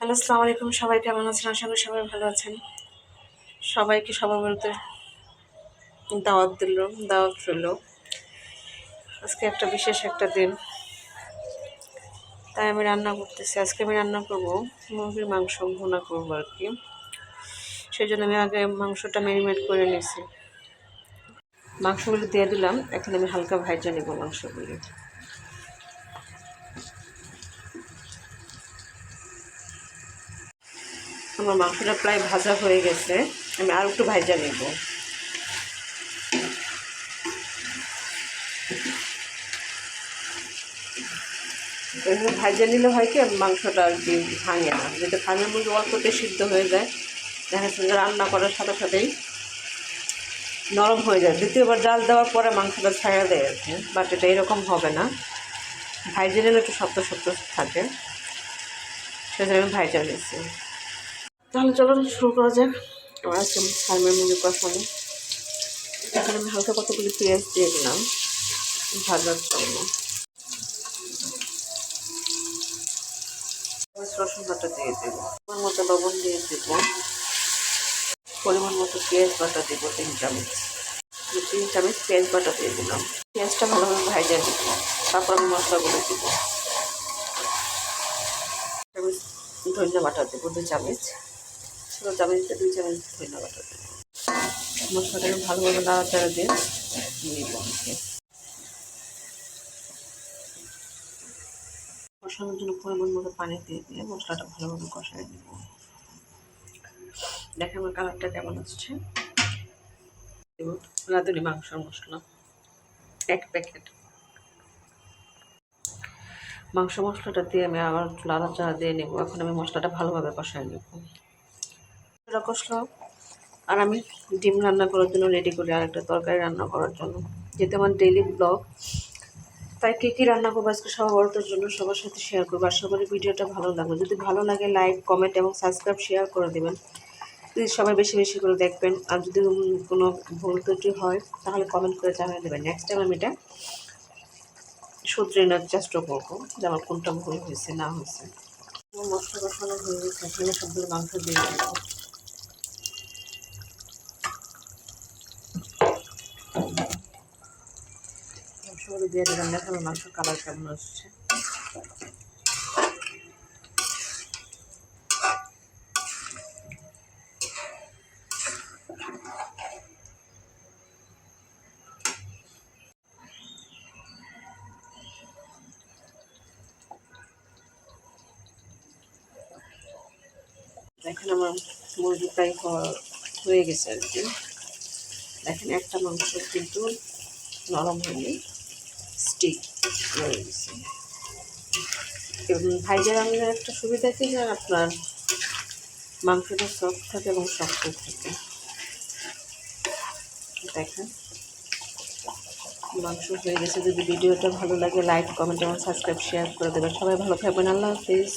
Hello, আসসালামু আলাইকুম। সবাই কেমন আছেন? আশা করি সবাই ভালো আছেন। সবাইকে সবার বলতে দাওয়াত দিল, দাওয়াত রইল। আজকে একটা বিশেষ একটা দিন। তাই আমি রান্না করতেছি। আজকে আমি রান্না করব মুরগির মাংস ভুনা করব আর কি। সেই জন্য আমি আগে মাংসটা ম্যারিনেট করে নিয়েছি। মাংসগুলো দিয়ে দিলাম। এখন আমি হালকা ভাইজা নেব মাংসগুলি। আমার মাংসটা প্রায় ভাজা হয়ে গেছে। আমি আর একটু ভাজা নেব। এভাবে ভাজা নিলে হয় কি মাংসটা আর কি ভাঙে না। যদি ফার্মের মধ্যে অল্পতে সিদ্ধ হয়ে যায়, দেখা যাচ্ছে রান্না করার সাথে সাথেই নরম হয়ে যায়। দ্বিতীয়বার জাল দেওয়ার পরে মাংসটা ছায়া দেয় আর কি, বাট এটা এরকম হবে না। ভাইজে নিলে একটু শক্ত শক্ত থাকে। সেজন্য আমি ভাইজা নিয়েছি। তাহলে চলো শুরু করা যাক। আমার আজকে ফার্মের মুরগি কষানো এখন আমি হালকা কতগুলি পেঁয়াজ দিয়ে দিলাম। ভাজার জন্য রসুন বাটা দিয়ে দেবো। পরিমাণ মতো লবণ দিয়ে দেবো। পরিমাণ মতো পেঁয়াজ বাটা দেবো, তিন চামচ। তিন চামচ পেঁয়াজ বাটা দিয়ে দিলাম। পেঁয়াজটা ভালোভাবে ভাজা দিব তারপর আমি মশলাগুলো দেবো। ধনিয়া বাটা দেবো, দু চামচ। ছোটো চামচটা দুই চামচ ধনিয়া বাটা মশলাটাকে ভালোভাবে নাড়াচাড়া দিয়ে নিব কষানোর জন্য পরিমাণ মতো পানি দিয়ে দিয়ে মশলাটা ভালোভাবে কষাই নেব। দেখে আমার কালারটা কেমন আসছে। রাঁধুনি মাংসের মশলা, এক প্যাকেট। মাংস মশলাটা দিয়ে আমি আবার লাড়াচাড়া দিয়ে নেব। এখন আমি মশলাটা ভালোভাবে কষাই নেব। কষলাম আর আমি ডিম রান্না করার জন্য রেডি করি আর একটা তরকারি রান্না করার জন্য। যেহেতু আমার ডেইলি ব্লগ তাই কী কী রান্না করব আজকে সবার জন্য সবার সাথে শেয়ার করব। আশা করি ভিডিওটা ভালো লাগবে। যদি ভালো লাগে লাইক কমেন্ট এবং সাবস্ক্রাইব শেয়ার করে দেবেন। প্লিজ সবাই বেশি বেশি করে দেখবেন। আর যদি কোনো ভুল ত্রুটি হয়, তাহলে কমেন্ট করে জানিয়ে দেবেন। নেক্সট টাইম আমি এটা শুধরে নেওয়ার চেষ্টা করব, যে আমার কোনটা ভুল হয়েছে, না হয়েছে। মশলা কষানো হয়ে গেছে সবগুলো মাংস দিয়ে দেবো মাংসগুলো দিয়ে দিলাম। দেখো মাংস কালার কেমন আসছে। দেখেন আমার মুরগি প্রায় হয়ে গেছে আর কি। দেখেন, একটা মাংস কিন্তু নরম হয়নি। স্টিক এবং ভাইজার একটা সুবিধা কি যে আপনার মাংসটা সফট থাকে এবং শক্ত থাকে। দেখেন। মাংস হয়ে গেছে। যদি ভিডিওটা ভালো লাগে লাইক কমেন্ট এবং সাবস্ক্রাইব শেয়ার করে দেবেন। সবাই ভালো থাকবেন। আল্লাহ হাফিজ।